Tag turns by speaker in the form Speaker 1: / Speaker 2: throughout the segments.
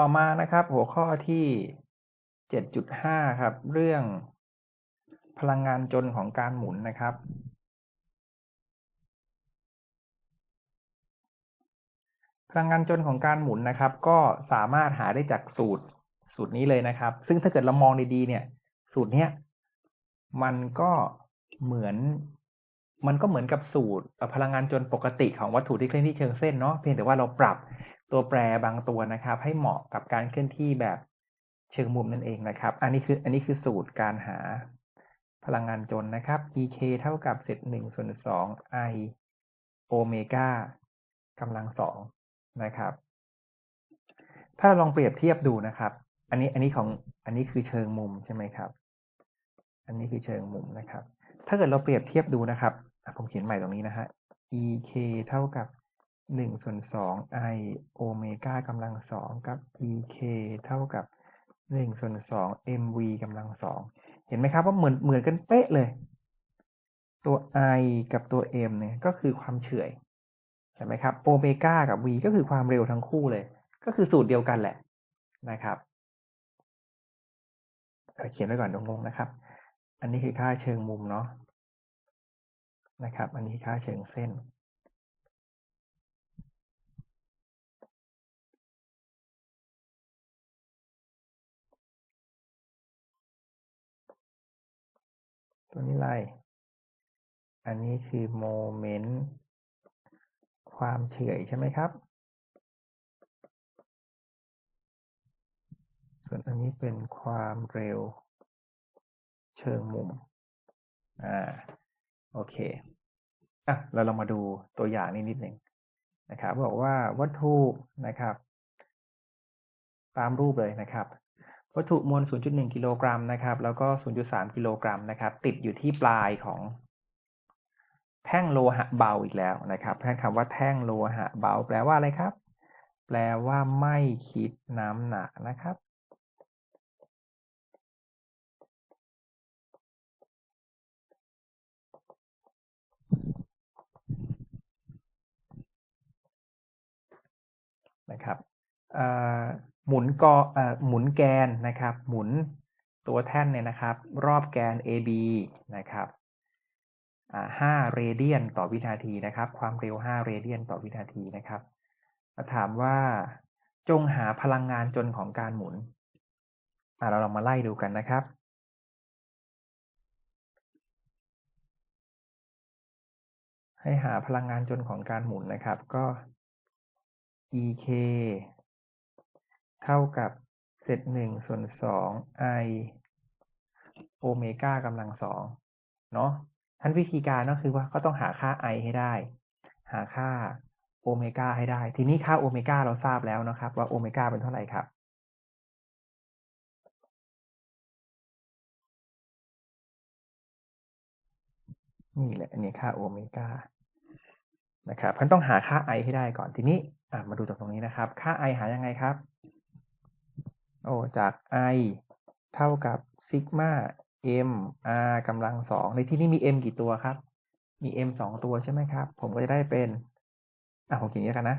Speaker 1: ต่อมานะครับหัวข้อที่ 7.5 ครับ เรื่อง พลังงานจนของการหมุนนะครับ พลังงานจนของการหมุนนะครับ ก็สามารถหาได้จากสูตรสูตรนี้เลยนะครับ ซึ่งถ้าเกิดเรามองดีๆเนี่ย สูตรเนี้ยมันก็เหมือนมันก็เหมือนกับสูตรพลังงานจนปกติของวัตถุที่เคลื่อนที่เชิงเส้นเนาะเพียงแต่ว่าเราปรับ ตัวแปรบางตัวนะครับ ให้เหมาะกับการเคลื่อนที่แบบเชิงมุมนั่นเองนะครับ อันนี้คืออันนี้คือสูตรการหาพลังงานจนนะครับ ek เท่ากับเศษหนึ่งส่วนสอง i โอเมก้ากำลังสองนะครับ ถ้าลองเปรียบเทียบดูนะครับ อันนี้อันนี้ของอันนี้คือเชิงมุมใช่ไหมครับ อันนี้คือเชิงมุมนะครับ ถ้าเกิดเราเปรียบเทียบดูนะครับผมเขียนใหม่ตรงนี้นะฮะ ek เท่ากับ หนึ่งส่วนสอง i โอเมก้ากำลังสองกับ ek เท่ากับหนึ่งส่วนสอง mv กำลังสองเห็นไหมครับว่าเหมือนเหมือนกันเป๊ะเลย ตัว i กับตัว m เนี่ยก็คือความเฉื่อยใช่ไหมครับโอเมก้ากับ v ก็คือความเร็วทั้งคู่เลย ก็คือสูตรเดียวกันแหละนะครับเขียนไว้ก่อนงงนะครับ อันนี้คือค่าเชิงมุมเนาะนะครับ อันนี้ค่าเชิงเส้น ตัวนี้ไร อันนี้คือโมเมนต์ความเฉื่อยใช่ไหมครับ ส่วนอันนี้เป็นความเร็วเชิงมุม อ่า โอเค อะ เราลองมาดูตัวอย่างนี้นิดหนึ่งนะครับ บอกว่าวัตถุนะครับ ตามรูปเลยนะครับ วัตถุมวล 0.1 กิโลกรัมนะครับ แล้วก็ 0.3 กิโลกรัมนะครับ ติดอยู่ที่ปลายของแท่งโลหะเบาอีกแล้วนะครับแท่งคำว่าแท่งโลหะเบา แปลว่าอะไรครับ แปลว่าไม่คิดน้ำหนักนะครับ นะครับ หมุนกอหมุนแกนนะครับ หมุนตัวแท่นเนี่ยนะครับ รอบแกน AB นะครับ5เรเดียนต่อวินาทีนะครับ ความเร็ว 5 เรเดียนต่อวินาทีนะครับมาถามว่าจงหาพลังงานจนของการหมุนเราลองมาไล่ดูกันนะครับ ให้หาพลังงานจนของการหมุนนะครับก็ ek เท่ากับเศษหนึ่งส่วนสอง i โอเมก้ากำลังสองเนาะท่านวิธีการก็คือว่าก็ต้องหาค่า i ให้ได้ หาค่าโอเมก้าให้ได้ ทีนี้ค่าโอเมก้าเราทราบแล้วนะครับ ว่าโอเมก้าเป็นเท่าไหร่ครับ นี่แหละอันนี้ค่าโอเมก้านะครับพันต้องหาค่า i ให้ได้ก่อนทีนี้มาดูตรงนี้นะครับ ค่า i หายังไงครับ โอ้จาก i เท่ากับซิกมา m r กำลังสองในที่นี้มี m กี่ตัวครับ มี m สองตัวใช่ไหมครับ ผมก็จะได้เป็น อะผมเขียนนี้กันนะ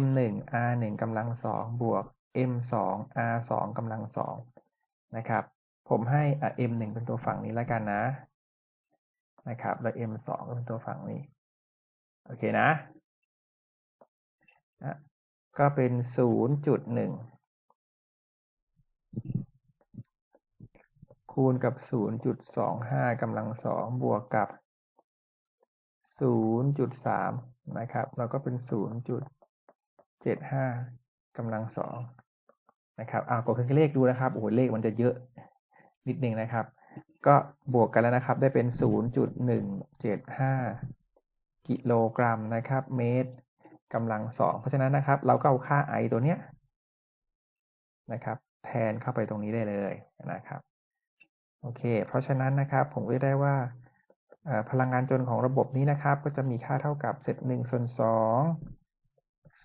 Speaker 1: m หนึ่ง r หนึ่งกำลังสองบวก m สอง r สองกำลังสองนะครับ ผมให้อะ m หนึ่งเป็นตัวฝั่งนี้แล้วกันนะ นะครับ แล้ว m สองก็เป็นตัวฝั่งนี้ โอเคนะ ก็เป็นศูนย์จุดหนึ่ง คูณกับ 0.25กำลังสองบวกกับ 0.3 นะครับ แล้วก็เป็น 0.75กำลังสองนะครับอ่ากดเครื่องเลขดูนะครับ โอ้โห เลขมันจะเยอะนิดนึงนะครับ ก็บวกกันแล้วนะครับ ได้เป็น 0.175 กิโลกรัมนะครับ เมตรกำลังสอง เพราะฉะนั้นนะครับ เราก็เอาค่า i ตัวเนี้ยนะครับ แทนเข้าไปตรงนี้ได้เลยนะครับ โอเค เพราะฉะนั้นนะครับผมก็ได้ว่าพลังงานจนของระบบนี้นะครับ ก็จะมีค่าเท่ากับเศษหนึ่งส่วนสอง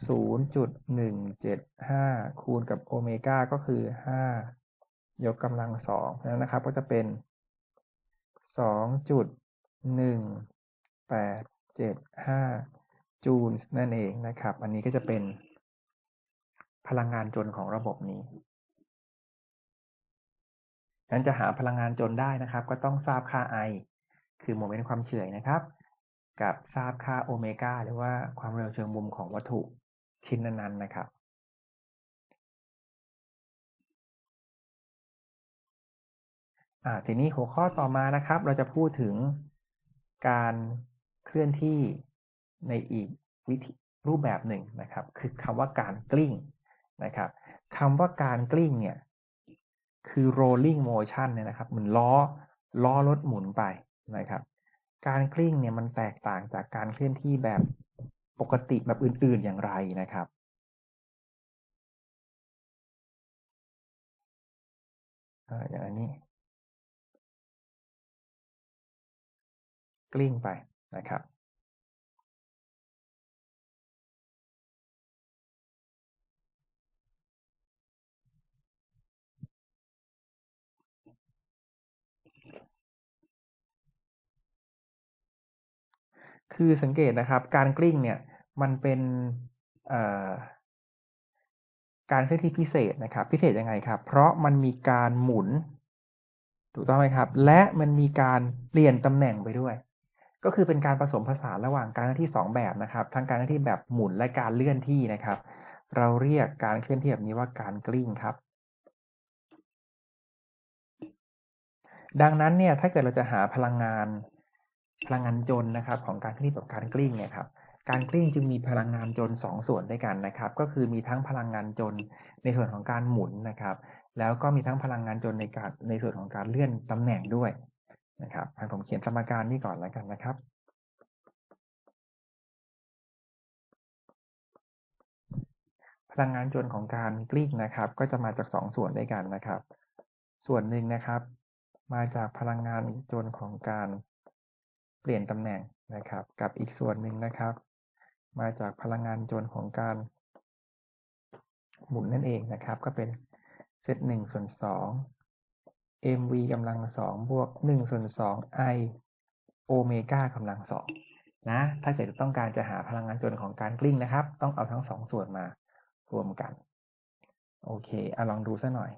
Speaker 1: ศูนย์จุดหนึ่งเจ็ดห้าคูณกับโอเมก้าก็คือห้ายกกำลังสองแล้วนะครับก็จะเป็นสองจุดหนึ่งแปดเจ็ดห้าจูลนั่นเองนะครับ อันนี้ก็จะเป็นพลังงานจนของระบบนี้ นั้นจะหาพลังงานจนได้นะครับ ก็ต้องทราบค่า I คือโมเมนต์ความเฉื่อยนะครับ กับทราบค่าโอเมก้าหรือว่าความเร็วเชิงมุมของวัตถุชิ้นนั้นๆนะครับอ่าทีนี้หัวข้อต่อมานะครับ เราจะพูดถึงการเคลื่อนที่ในอีกวิธีรูปแบบหนึ่งนะครับ คือคำว่าการกลิ้งนะครับคำว่าการกลิ้งเนี่ย คือ rolling motion เนี่ยนะครับเหมือนล้อล้อรถหมุนไปนะครับ การกลิ้งเนี่ยมันแตกต่างจากการเคลื่อนที่แบบปกติแบบอื่นๆอย่างไรนะครับ อย่างนี้ กลิ้งไปนะครับ คือสังเกตนะครับ การกลิ้งเนี่ยมันเป็นการเคลื่อนที่พิเศษนะครับ พิเศษยังไงครับ เพราะมันมีการหมุน ถูกต้องไหมครับ และมันมีการเปลี่ยนตำแหน่งไปด้วย ก็คือเป็นการผสมผสานระหว่างการเคลื่อนที่ 2 แบบนะครับ ทั้งการเคลื่อนที่แบบหมุนและการเลื่อนที่นะครับ เราเรียกการเคลื่อนที่แบบนี้ว่าการกลิ้งครับ ดังนั้นเนี่ยถ้าเกิดเราจะหาพลังงาน พลังงานจนนะครับของการเคลื่อนที่แบบการกลิ้งเนี่ยครับการกลิ้งจึงมีพลังงานจน 2 ส่วนด้วยกันนะครับ ก็คือมีทั้งพลังงานจนในส่วนของการหมุนนะครับ แล้วก็มีทั้งพลังงานจนในการในส่วนของการเลื่อนตำแหน่งด้วยนะครับผมเขียนสมการนี้ก่อนแล้วกันนะครับพลังงานจนของการกลิ้งนะครับ ก็จะมาจาก 2 ส่วนด้วยกันนะครับ ส่วนหนึ่งนะครับ มาจากพลังงานจนของการ เปลี่ยนตำแหน่งนะครับ กับอีกส่วนหนึ่งนะครับ มาจากพลังงานจนของการ หมุนนั่นเองนะครับ ก็เป็นเซตหนึ่งส่วนสอง mv กำลังสองบวกหนึ่งส่วนสอง i โอเมก้ากำลังสองนะ ถ้าเกิดต้องการจะหาพลังงานจนของการกลิ้งนะครับ ต้องเอาทั้งสองส่วนมารวมกัน โอเคเอาลองดูสัหน่อย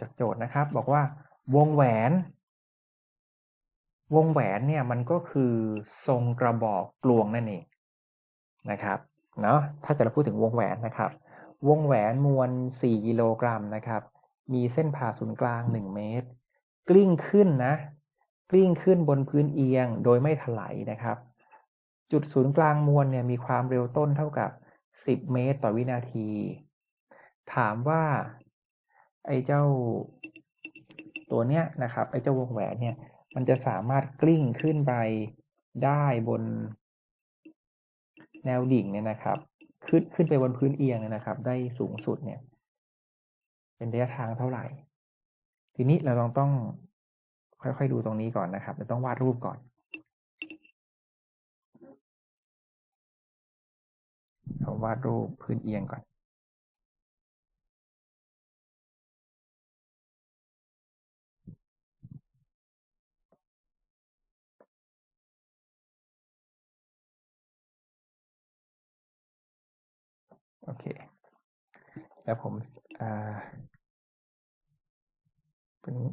Speaker 1: จากโจทย์นะครับ บอกว่าวงแหวน วงแหวนเนี่ยมันก็คือทรงกระบอกกลวงนั่นเองนะครับเนาะถ้าเกิดเราพูดถึงวงแหวนนะครับ วงแหวนมวล 4 กิโลกรัมนะครับ มีเส้นผ่าศูนย์กลาง 1 เมตร กลิ้งขึ้นนะ กลิ้งขึ้นบนพื้นเอียงโดยไม่ถลายนะครับ จุดศูนย์กลางมวลเนี่ยมีความเร็วต้นเท่ากับ 10 เมตรต่อวินาที ถามว่า ไอ้เจ้าตัวเนี้ยนะครับไอ้เจ้าวงแหวนเนี่ยมันจะสามารถกลิ้งขึ้นไปได้บนแนวดิ่งเนี่ยนะครับ ขึ้นขึ้นไปบนพื้นเอียงเนี่ยนะครับ ได้สูงสุดเนี่ย เป็นระยะทางเท่าไหร่ ทีนี้เราลองต้องค่อยๆดูตรงนี้ก่อนนะครับเราต้องวาดรูปก่อนเราวาดรูปพื้นเอียงก่อน โอเค แล้วผมอ่าตัวนี้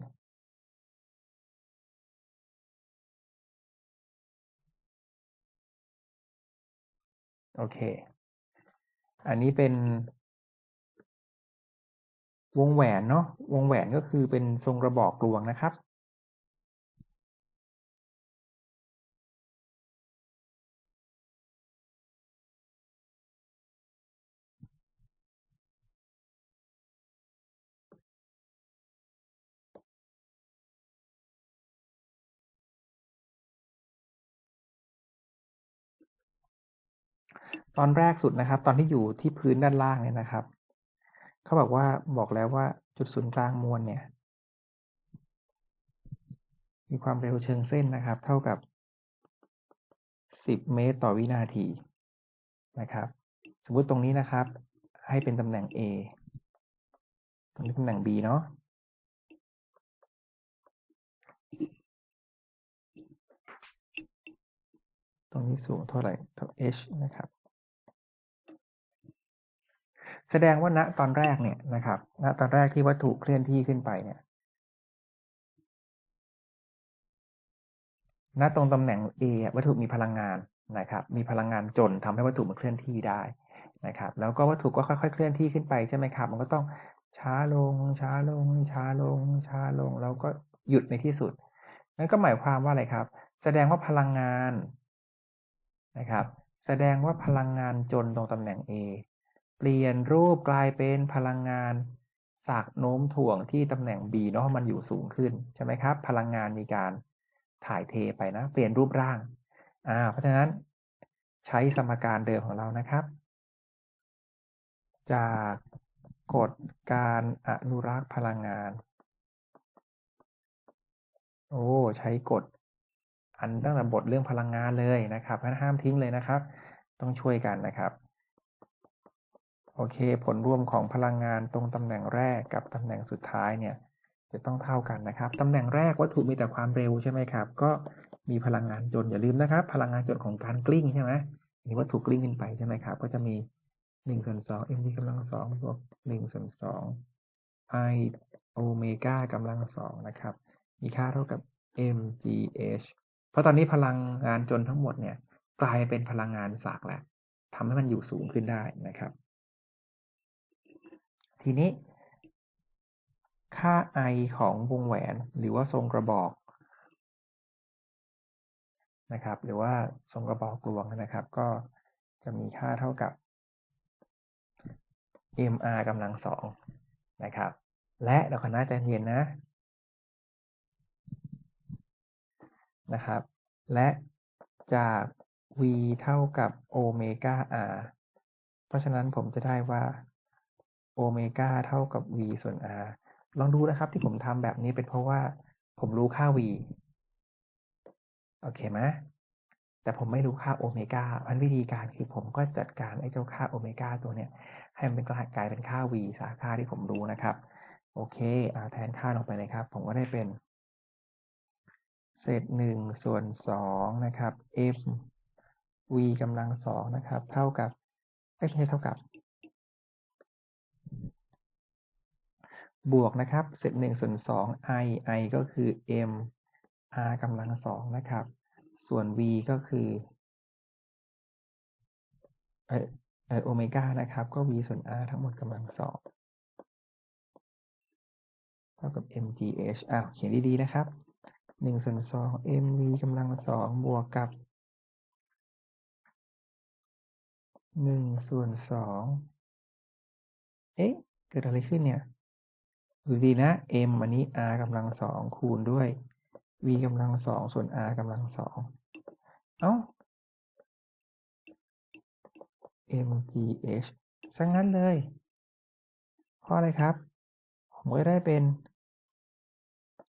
Speaker 1: โอเค อันนี้เป็น วงแหวนเนาะ วงแหวนก็คือเป็นทรงกระบอกกลวงนะครับ ตอนแรกสุดนะครับ ตอนที่อยู่ที่พื้นด้านล่างเนี่ยนะครับเขาบอกว่าบอกแล้วว่าจุดศูนย์กลางมวลเนี่ย มีความเร็วเชิงเส้นนะครับ เท่ากับสิบเมตรต่อวินาทีนะครับ สมมติตรงนี้นะครับ ให้เป็นตำแหน่ง A ตรงนี้ตำแหน่ง B เนาะตรงนี้สูงเท่าไหร่เท่า h นะครับ แสดงว่าณตอนแรกเนี่ยนะครับ ณตอนแรกที่วัตถุเคลื่อนที่ขึ้นไปเนี่ย ณตรงตำแหน่ง A วัตถุมีพลังงานนะครับ มีพลังงานจนทำให้วัตถุมันเคลื่อนที่ได้นะครับ แล้วก็วัตถุก็ค่อยๆ เคลื่อนที่ขึ้นไปใช่ไหมครับ มันก็ต้องช้าลง ช้าลง ช้าลง ช้าลง แล้วก็หยุดในที่สุด นั่นก็หมายความว่าอะไรครับ แสดงว่าพลังงานนะครับ แสดงว่าพลังงานจนตรงตำแหน่ง A เป ลี่ยนรูปกลายเป็นพลังงานสากโน้มถ่วงที่ตำแหน่ง B เนาะมันอยู่สูงขึ้นใช่ไหมครับ พลังงานมีการถ่ายเทไปนะ เปลี่ยนรูปร่างอ่าเพราะฉะนั้นใช้สมการเดิมของเรานะครับ จากกฎการอนุรักษ์พลังงาน โอ้ใช้กฎอันตั้งแต่บทเรื่องพลังงานเลยนะครับห้ามทิ้งเลยนะครับ ต้องช่วยกันนะครับ โอเค ผลรวมของพลังงานตรงตำแหน่งแรกกับตำแหน่งสุดท้ายเนี่ยจะต้องเท่ากันนะครับ ตำแหน่งแรกวัตถุมีแต่ความเร็วใช่ไหมครับ ก็มีพลังงานจนอย่าลืมนะครับ พลังงานจนของการกลิ้งใช่ไหมนี่วัตถุกลิ้งขึ้นไปใช่ไหมครับ ก็จะมีหนึ่งส่วนสอง m v กำลังสองบวกหนึ่งส่วนสอง i โอเมก้ากำลังสองนะครับ มีค่าเท่ากับ mgh เพราะตอนนี้พลังงานจนทั้งหมดเนี่ยกลายเป็นพลังงานสากแล้วทำให้มันอยู่สูงขึ้นได้นะครับ ทีนี้ ค่า i ของวงแหวนหรือว่าทรงกระบอกนะครับ หรือว่าทรงกระบอกกลวงนะครับ ก็จะมีค่าเท่ากับ mr กำลังสองนะครับ และเราคณะใจเย็นนะนะครับ และจาก v เท่ากับโอเมก้า r เพราะฉะนั้นผมจะได้ว่า โอเมก้าเท่ากับ v ส่วน r ลองดูนะครับที่ผมทำแบบนี้เป็นเพราะว่าผมรู้ค่า v โอเคไหมแต่ผมไม่รู้ค่าโอเมก้าอันวิธีการคือผมก็จัดการไอ้เจ้าค่าโอเมก้าตัวเนี้ยให้มันเป็นกลายเป็นค่า v สาค่าที่ผมรู้นะครับ โอเคเอาแทนค่าลงไปเลยครับ ผมก็ได้เป็น เศษหนึ่งส่วนสองนะครับ m v กำลังสองนะครับ เท่ากับไม่ใช่เท่ากับ บวกนะครับเศษหนึ่งส่วนสอง i i ก็คือ m r กำลังสองนะครับ ส่วน v ก็คือเออโอเมก้านะครับ ก็ v ส่วน r ทั้งหมดกำลังสองเท่ากับ mgh อ้าวเขียนดี ๆ นะครับหนึ่งส่วนสอง mv กำลังสองบวกกับหนึ่งส่วนสองเอ๊ะ เกิดอะไรขึ้นเนี่ย ดูดีนะ m อันนี้ r กำลังสองคูณด้วย v กำลังสองส่วน r กำลังสองเอ้า mgh ซะงั้นเลยเพราะอะไรครับ ผมก็ได้เป็น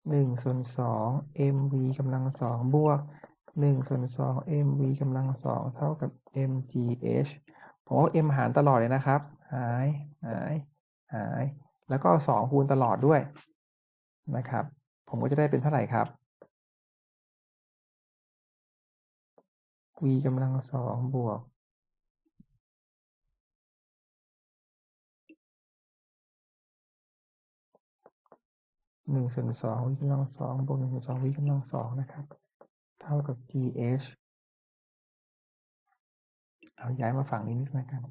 Speaker 1: หนึ่งส่วนสอง mv กำลังสองบวกหนึ่งส่วนสอง mv กำลังสองเท่ากับ mgh ผมก็ m หารตลอดเลยนะครับ หาย หาย หาย แล้วก็สองคูณตลอดด้วยนะครับ ผมก็จะได้เป็นเท่าไหร่ครับ v กำลังสองบวก หนึ่งส่วนสองวิกำลังสองบวกหนึ่งส่วนสองวิกำลังสองนะครับ เท่ากับ gh เอาย้ายมาฝั่งนี้นิดหนึงกัน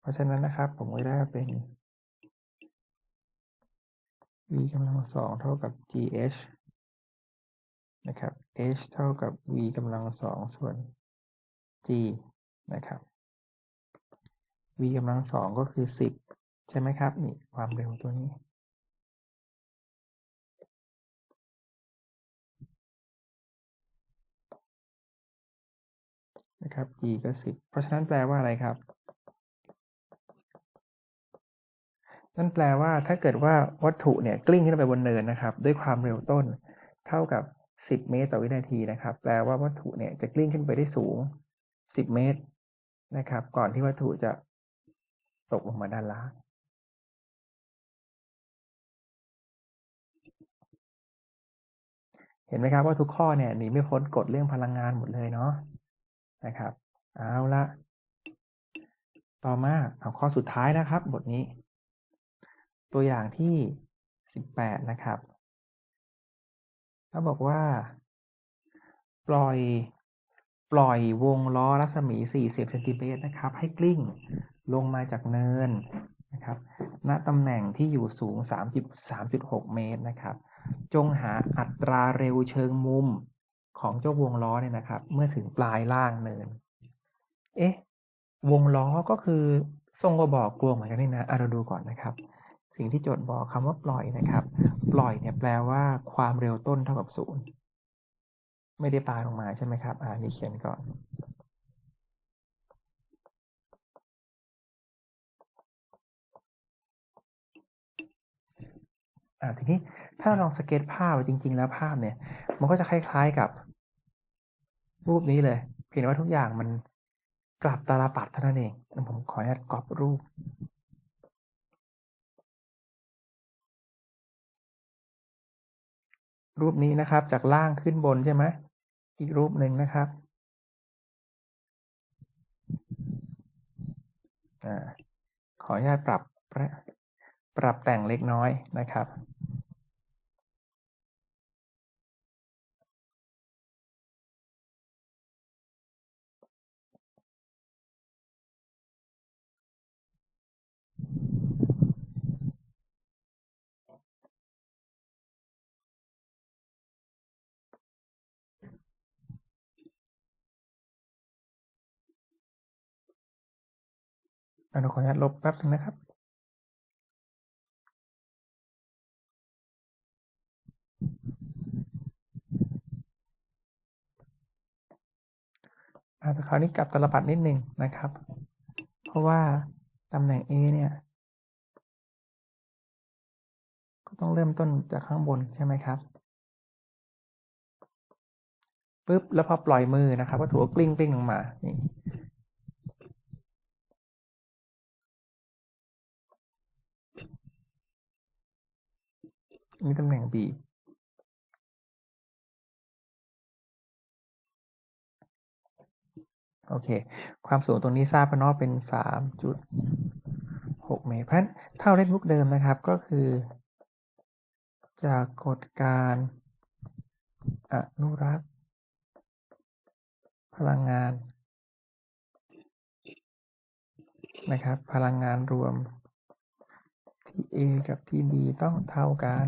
Speaker 1: เพราะฉะนั้นนะครับ ผมก็ได้เป็น v กำลังสองเท่ากับ gh นะครับ h เท่ากับ v กำลังสองส่วน g นะครับ v กำลังสองก็คือสิบใช่ไหมครับนี่ความเร็วตัวนี้ นะครับ g ก็สิบเพราะฉะนั้นแปลว่าอะไรครับ นั่นแปลว่าถ้าเกิดว่าวัตถุเนี่ยกลิ้งขึ้นไปบนเนินนะครับ ด้วยความเร็วต้น เท่ากับ 10 เมตรต่อวินาทีนะครับ แปลว่าวัตถุเนี่ยจะกลิ้งขึ้นไปได้สูง 10 เมตรนะครับ ก่อนที่วัตถุจะตกลงมาด้านล่างเห็นไหมครับว่าทุกข้อเนี่ยหนีไม่พ้นกฎเรื่องพลังงานหมดเลยเนาะนะครับ เอาละต่อมาเอาข้อสุดท้ายนะครับ บทนี้ ตัวอย่างที่สิบแปดนะครับเขาบอกว่า ปล่อยปล่อยวงล้อรัศมี 40เซนติเมตรนะครับ ให้กลิ้งลงมาจากเนินนะครับ ณตำแหน่งที่อยู่สูง 33.6 เมตรนะครับ จงหาอัตราเร็วเชิงมุมของเจ้าวงล้อเนี่ยนะครับ เมื่อถึงปลายล่างเนิน เอ๊ะ วงล้อก็คือทรงก็บอกกลวงเหมือนกันนี่นะเราดูก่อนนะครับ สิ่งที่โจทย์บอกคำว่าปล่อยนะครับ ปล่อยเนี่ยแปลว่าความเร็วต้นเท่ากับศูนย์ไม่ได้ปลาลงมาใช่ไหมครับ อ่านี่เขียนก่อน อ่าทีนี้ถ้าเราลองสเก็ตภาพจริง ๆ แล้วภาพเนี่ย มันก็จะคล้าย ๆกับ รูปนี้เลย เพียงแต่ว่าทุกอย่างมันกลับตาลปัดเท่านั้นเอง ผมขออนุญาตกรอบรูป รูปนี้นะครับ จากล่างขึ้นบนใช่ไหมอีกรูปหนึ่งนะครับอขออนุญาตปรับปรับแต่งเล็กน้อยนะครับ อนุขออนุญาตลบแป๊บนึงนะครับอาคราวนี้กลับตลปัดนิดหนึ่งนะครับ เพราะว่าตำแหน่ง A เนี่ย ก็ต้องเริ่มต้นจากข้างบนใช่ไหมครับปุ๊บแล้วพอปล่อยมือนะครับก็ถูกกลิ้งกลิ้งลงมานี่ นี่ตำแหน่ง B โอเค ความสูงตรงนี้ทราบพนอเป็น 3.6 เมตร เพราะฉะนั้นถ้าเล่นมุกเดิมนะครับก็คือ จากกฎการอนุรักษ์ พลังงานนะครับ พลังงานรวม ที่ A กับที่ B ต้องเท่ากัน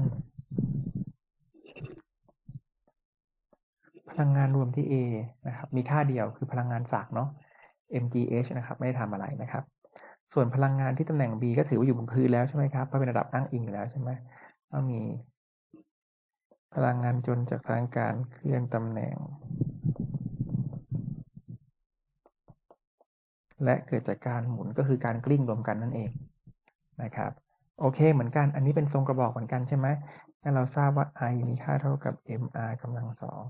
Speaker 1: พลังงานรวมที่ A นะครับ มีค่าเดียวคือพลังงานศักเนาะ mgh นะครับ ไม่ได้ทำอะไรนะครับ ส่วนพลังงานที่ตำแหน่ง B ก็ถือว่าอยู่บนพื้นแล้วใช่ไหมครับ เพราะเป็นระดับอ้างอิงแล้วใช่ไหมก็มี พลังงานจนจากทางการเคลื่อนตำแหน่ง และเกิดจากการหมุนก็คือการกลิ้งรวมกันนั่นเองนะครับ โอเค เหมือนกัน อันนี้เป็นทรงกระบอกเหมือนกันใช่ไหมงั้นเราทราบว่า I มีค่าเท่ากับ mr กำลังสอง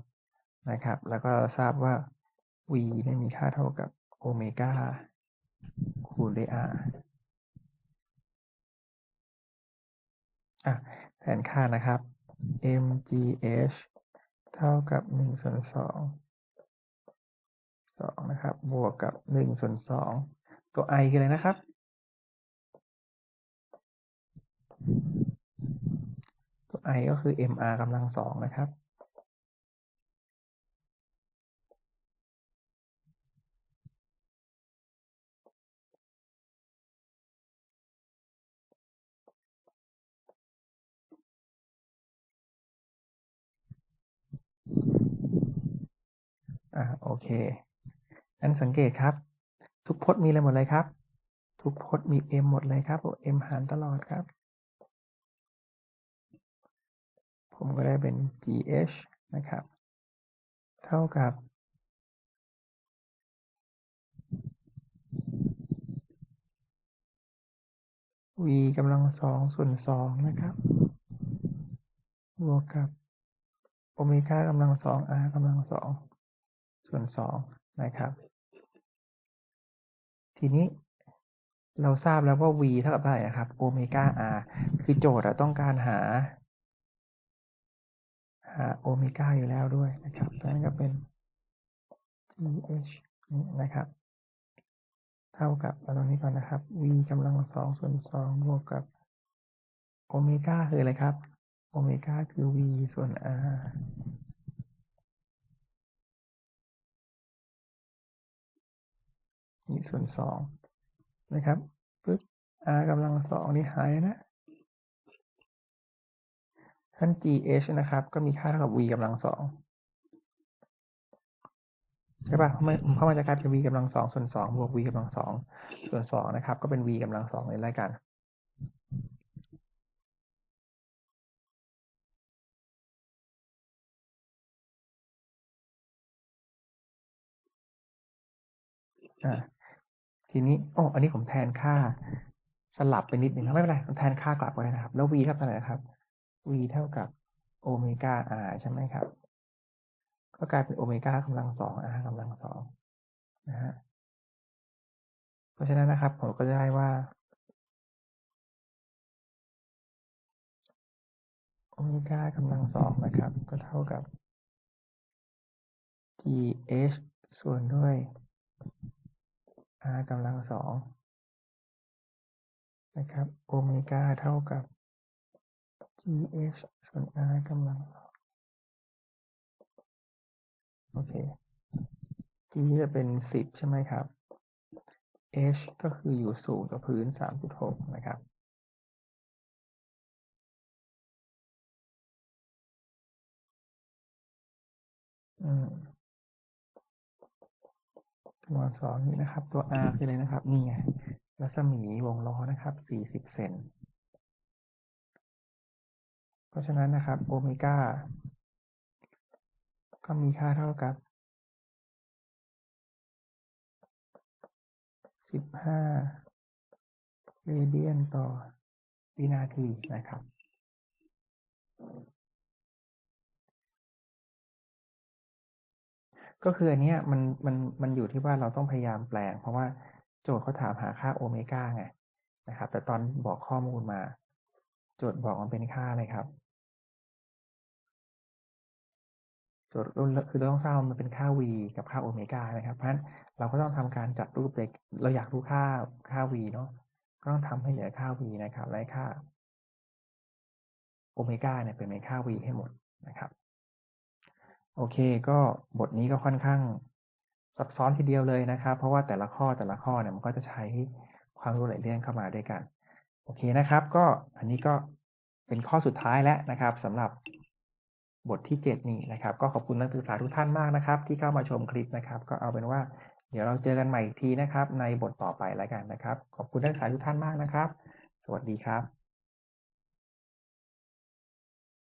Speaker 1: นะครับ แล้วก็เราทราบว่า v เนี่ยมีค่าเท่ากับโอเมก้าคูณด้วย r อะแทนค่านะครับ mgh เท่ากับ1ส่วน2 2นะครับ บวกกับ1ส่วน2ตัว i คืออะไรนะครับ ตัว i ก็คือ mr กำลังสองนะครับ อ่าโอเค อันสังเกตครับ ทุกพจน์มีอะไรหมดเลยครับ ทุกพจน์มี m หมดเลยครับ m หารตลอดครับ ผมก็ได้เป็น gh นะครับ เท่ากับ v กำลังสองส่วนสองนะครับบวกกับโอเมก้ากำลังสอง r กำลังสองส่วนสองนะครับ ทีนี้เราทราบแล้วว่า v เท่ากับเท่าไหร่ครับโอเมก้า r คือโจทย์ต้องการหา โอเมก้าอยู่แล้วด้วยนะครับดังนั้นก็เป็น th นี่นะครับ เท่ากับเอาตรงนี้ก่อนนะครับ v กำลังสองส่วนสองบวกกับโอเมก้าคืออะไรครับ โอเมก้าคือ v ส่วน r นี่ส่วนสองนะครับปึ๊บ r กำลังสองนี่หายนะ ท่าน gh นะครับ ก็มีค่าเท่ากับ v กำลังสองใช่ปะเพราะมันเพราะมันจะกลายเป็น v กำลังสองส่วนสองบวก v กำลังสองส่วนสองนะครับ ก็เป็น v กำลังสองเลยแล้วกันทีนี้โอ้อันนี้ผมแทนค่าสลับไปนิดหนึ่งไม่เป็นไรผมแทนค่ากลับก็ได้นะครับ แล้ว v เท่ากับอะไรนะครับ v เท่ากับโอเมก้า r ใช่ไหมครับ ก็กลายเป็นโอเมก้ากำลังสอง r กำลังสองนะฮะเพราะฉะนั้นนะครับผมก็ได้ว่าโอเมก้ากำลังสองนะครับ ก็เท่ากับ gh ส่วนด้วย r กำลังสองนะครับ โอเมก้าเท่ากับ gh ส่วน r กำลัง โอเค g จะเป็นสิบใช่ไหมครับ h ก็คืออยู่สูงกว่าพื้นสามจุดหกนะครับอืมตัวสองนี้นะครับ ตัว r คืออะไรนะครับ นี่ไงรัศมีวงล้อนะครับสี่สิบเซน เพราะฉะนั้นนะครับโอเมก้าก็มีค่าเท่ากับสิบห้าเรเดียนต่อวินาทีนะครับ ก็คืออันเนี้ยมันมันมันอยู่ที่ว่าเราต้องพยายามแปลง เพราะว่าโจทย์เขาถามหาค่าโอเมก้าไงนะครับ แต่ตอนบอกข้อมูลมา โจทย์บอกมันเป็นค่าอะไรครับ คือเราต้องทราบมันเป็นค่า v กับค่าโอเมก้านะครับ เพราะฉะนั้นเราก็ต้องทำการจัดรูปเด็กเราอยากรู้ค่าค่า v เนาะก็ต้องทำให้เหลือค่า v นะครับและค่าโอเมก้าเนี่ยเป็นในค่า v ให้หมดนะครับ โอเคก็บทนี้ก็ค่อนข้างซับซ้อนทีเดียวเลยนะครับ เพราะว่าแต่ละข้อแต่ละข้อเนี่ยมันก็จะใช้ความรู้หลายเรื่องเข้ามาด้วยกัน โอเคนะครับ ก็อันนี้ก็เป็นข้อสุดท้ายแล้วนะครับสำหรับ บทที่ 7 นี้นะครับ ก็ขอบคุณนักศึกษาทุกท่านมากนะครับ ที่เข้ามาชมคลิปนะครับ ก็เอาเป็นว่า เดี๋ยวเราเจอกันใหม่อีกทีนะครับ ในบทต่อไปแล้วกันนะครับ ขอบคุณนักศึกษาทุกท่านมากนะครับ สวัสดีครับ